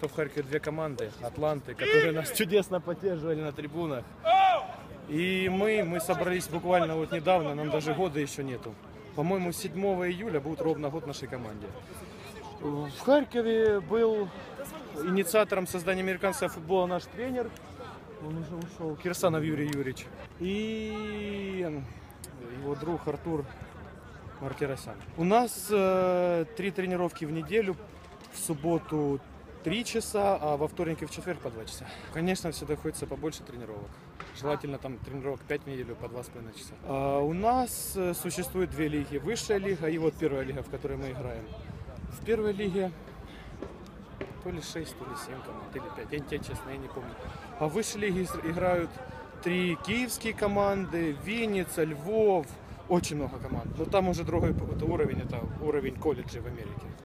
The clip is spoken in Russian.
То в Харькове две команды, Атланты, которые нас чудесно поддерживали на трибунах. И мы, мы собрались буквально вот недавно, нам даже года еще нету. По-моему, 7 июля будет ровно год нашей команде. В Харькове был инициатором создания американского футбола наш тренер. Он уже ушел. Кирсанов Юрий Юрьевич. И его друг Артур Мартиросян. У нас э, три тренировки в неделю. В субботу три часа, а во вторник и в четверг по два часа. Конечно, всегда хочется побольше тренировок. Желательно там тренировок 5 в неделю по 2,5 часа. А у нас э, существует две лиги. Высшая лига и вот первая лига, в которой мы играем. В первой лиге то ли 6, то ли 7 команд, или 5. Я, я честно, я не помню. А в высшей лиге играют три киевские команды, Винница, Львов, очень много команд. Но там уже другой уровень, это уровень колледжей в Америке.